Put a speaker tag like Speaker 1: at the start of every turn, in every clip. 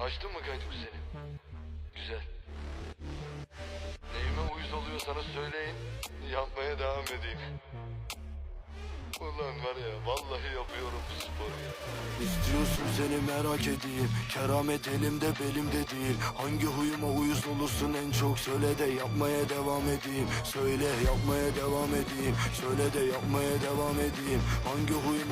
Speaker 1: Açtın mı kaydı seni? Güzel. Neyime uyuz oluyorsanız söyleyin. Yapmaya devam edeyim. Ulan var ya vallahi yapıyorum bu sporu ya. İstiyorsun seni merak edeyim Keramet elimde belimde değil Hangi huyuma uyuz olursun en çok Söyle de yapmaya devam edeyim Söyle yapmaya devam edeyim Söyle de yapmaya devam edeyim Hangi huyuma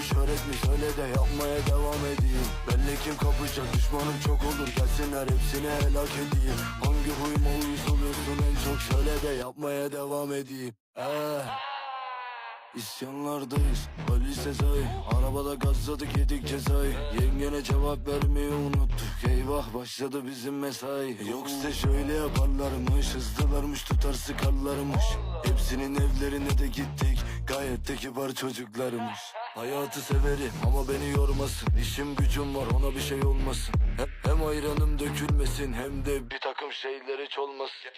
Speaker 1: şöhret mi Söyle de yapmaya devam edeyim. Belli kim kapışacak düşmanım çok olur. Gelsinler hepsini helak edeyim. Hangi huyuma uyuz oluyorsun en çok? Söyle de yapmaya devam edeyim. He. İsyanlardayız Ali Sezai Arabada gazladık yedik cezayı. Yengene cevap vermeyi unuttuk. Eyvah başladı bizim mesai. Yoksa şöyle yaparlarmış Hızlılarmış tutar sıkarlarmış Hepsinin evlerine de gittik Gayet de kibar çocuklarmış Hayatı severim ama beni yormasın. İşim gücüm var ona bir şey olmasın. Hem, ayranım dökülmesin Hem de bir takım şeyler hiç olmasın